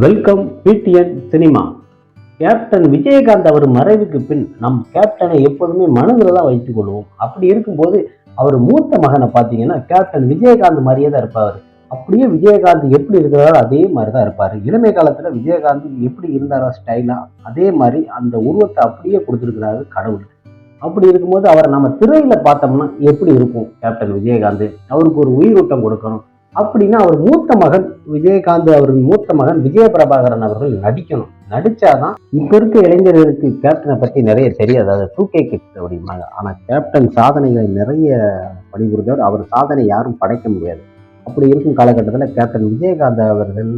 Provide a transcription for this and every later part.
Welcome PTN cinema. Captain Vijayakanth அவர் மறைவுக்கு பின் நம் கேப்டனை எப்போதுமே மனதில் தான் வைத்துக் கொள்வோம். அப்படி இருக்கும்போது அவர் மூத்த மகனை பார்த்தீங்கன்னா கேப்டன் விஜயகாந்த் மாதிரியே தான் இருப்பார். அப்படியே விஜயகாந்த் எப்படி இருக்கிறாரோ அதே மாதிரி தான் இருப்பார். இளமை காலத்தில் விஜயகாந்த் எப்படி இருந்தாரோ ஸ்டைலாக அதே மாதிரி அந்த உருவத்தை அப்படியே கொடுத்துருக்கிறாரு கடவுள். அப்படி இருக்கும்போது அவரை நம்ம திரையில பார்த்தோம்னா எப்படி இருக்கும் கேப்டன் விஜயகாந்த்? அவருக்கு ஒரு உயிரூட்டம் கொடுக்கணும். அப்படின்னா அவர் மூத்த மகன் விஜயகாந்த் அவரின் மூத்த மகன் விஜய பிரபாகரன் அவர்கள் நடிக்கணும். நடிச்சாதான் இப்ப இருக்க இளைஞர்களுக்கு கேப்டனை பத்தி நிறைய தெரியாது. அது டூ கே கிட்ஸ் அப்படிம்பாங்க ஆனா கேப்டன் சாதனைகளை நிறைய பணிபுரிந்தவர். அவர் சாதனை யாரும் படைக்க முடியாது. அப்படி இருக்கும் காலகட்டத்தில் கேப்டன் விஜயகாந்த் அவர்கள்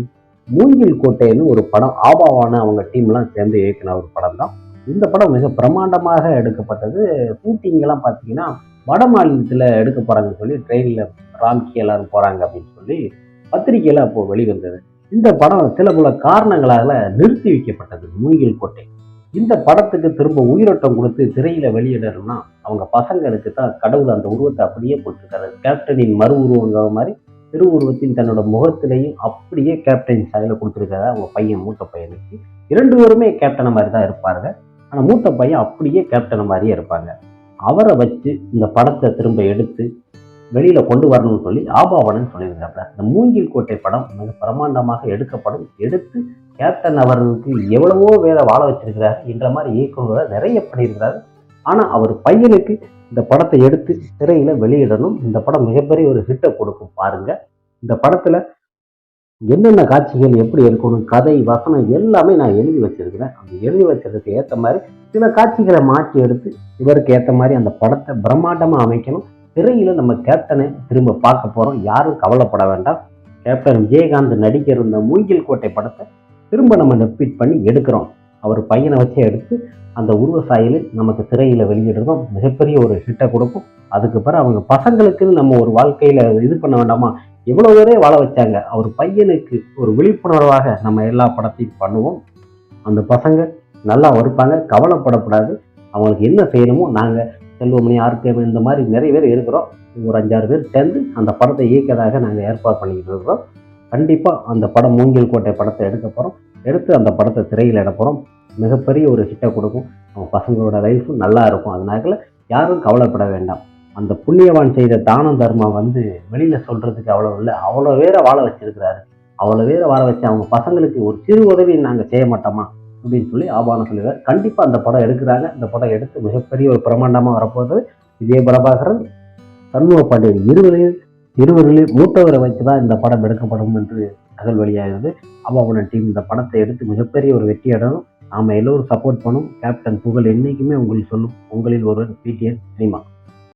மூங்கில் கோட்டைன்னு ஒரு படம் ஆபாவான அவங்க டீம்லாம் சேர்ந்து இயக்கின ஒரு படம் தான் இந்த படம் மிக பிரமாண்டமாக எடுக்கப்பட்டது. ஷூட்டிங்கெல்லாம் பார்த்தீங்கன்னா வட மாநிலத்தில் எடுக்க போகிறாங்கன்னு சொல்லி ட்ரெயினில் ராம்கி எல்லாரும் போகிறாங்க அப்படின்னு சொல்லி பத்திரிகையில் அப்போது வெளிவந்தது. இந்த படம் சில பல காரணங்களால நிறுத்தி வைக்கப்பட்டது மூங்கில் கோட்டை. இந்த படத்துக்கு திரும்ப உயிரோட்டம் கொடுத்து திரையில வெளியிடணும்னா அவங்க பசங்களுக்கு தான் கடவுள் அந்த உருவத்தை அப்படியே போட்டிருக்காரு. கேப்டனின் மறு உருவங்கிற மாதிரி திருவுருவத்தின் தன்னோட முகத்திலையும் அப்படியே கேப்டன் ஸ்டைல கொடுத்துருக்காரு. அவங்க பையன் மூத்த பையனுக்கு இரண்டு பேருமே கேப்டனை மாதிரி தான் இருப்பாங்க. ஆனால் மூத்த பையன் அப்படியே கேப்டனை மாதிரியே இருப்பாங்க. அவரை வச்சு இந்த படத்தை திரும்ப எடுத்து வெளியில் கொண்டு வரணும்னு சொல்லி ஆபாவனன் சொல்லியிருக்காப்ல இந்த மூங்கில் கோட்டை படம் மிக பிரமாண்டமாக எடுக்கப்படும். எடுத்து கேப்டன் அவர்களுக்கு எவ்வளவோ வேலை வாழ வச்சிருக்கிறார் என்ற மாதிரி இயக்குநரை நிறைய பண்ணியிருக்கிறாரு. ஆனால் அவர் பையனுக்கு இந்த படத்தை எடுத்து திரையில் வெளியிடணும். இந்த படம் மிகப்பெரிய ஒரு ஹிட்டை கொடுக்கும் பாருங்க. இந்த படத்தில் என்னென்ன காட்சிகள் எப்படி இருக்கணும் கதை வசனம் எல்லாமே நான் எழுதி வச்சிருக்கிறேன். அந்த எழுதி வச்சதுக்கு ஏற்ற மாதிரி சில காட்சிகளை மாற்றி எடுத்து இவருக்கு ஏற்ற மாதிரி அந்த படத்தை பிரம்மாண்டமாக அமைக்கணும். திரையில நம்ம கேப்டனை திரும்ப பார்க்க போறோம். யாரும் கவலைப்பட வேண்டாம். கேப்டன் விஜயகாந்த் நடிக்கிற இந்த மூங்கில் கோட்டை படத்தை திரும்ப நம்ம ரிப்பீட் பண்ணி எடுக்கிறோம். அவர் பையனை வச்சே எடுத்து அந்த உருவ நமக்கு திரையில வெளியிடுறதும் மிகப்பெரிய ஒரு ஹிட்டை கொடுக்கும். அதுக்கு பிறகு அவங்க பசங்களுக்குன்னு நம்ம ஒரு வாழ்க்கையில இது பண்ண வேண்டாமா? எவ்வளவு பேரே வாழ வச்சாங்க. அவர் பையனுக்கு ஒரு விழிப்புணர்வாக நம்ம எல்லா படத்தையும் பண்ணுவோம். அந்த பசங்க நல்லா வருப்பாங்க கவலைப்படக்கூடாது. அவங்களுக்கு என்ன செய்யணுமோ நாங்கள் செல்வமணி ஆர்கேம் இந்த மாதிரி நிறைய பேர் இருக்கிறோம். ஒரு அஞ்சாறு பேர் சேர்ந்து அந்த படத்தை இயக்கதாக நாங்கள் ஏற்பாடு பண்ணிக்கிட்டு இருக்கிறோம். கண்டிப்பாக அந்த படம் மூங்கில் கோட்டை படத்தை எடுக்க போகிறோம் எடுத்து அந்த படத்தை திரையில் எடுப்போம் மிகப்பெரிய ஒரு ஹிட்டை கொடுக்கும். அவங்க பசங்களோட லைஃப்பும் நல்லா இருக்கும். அதனால யாரும் கவலைப்பட வேண்டாம். அந்த புண்ணியவான் செய்த தானம் தர்மம் வந்து வெளியில் சொல்கிறதுக்கு அவ்வளோ இல்லை. அவ்வளோ பேரை வாழ வச்சிருக்கிறாரு. அவ்வளோ பேரை வாழ வச்சு அவங்க பசங்களுக்கு ஒரு சிறு உதவி நாங்கள் செய்ய மாட்டோமா? அப்படின்னு சொல்லி ஆபானம் சொல்லுவார். கண்டிப்பாக அந்த படம் எடுக்கிறாங்க. இந்த படம் எடுத்து மிகப்பெரிய ஒரு பிரம்மாண்டமாக வரப்போகுது. விஜய பிரபாகரன் சண்முக பாண்டியன் இருவரையும் இருவரில் மூத்தவரை வச்சு தான் இந்த படம் எடுக்கப்படும் என்று தகவல் வெளியாகிறது. அபாவன டீம் இந்த படத்தை எடுத்து மிகப்பெரிய ஒரு வெற்றி அடையணும். நாம் எல்லோரும் சப்போர்ட் பண்ணும் கேப்டன் புகழ் என்றைக்குமே உங்களுக்கு சொல்லும். உங்களில் ஒருவர் பிடிஎன் சினிமா.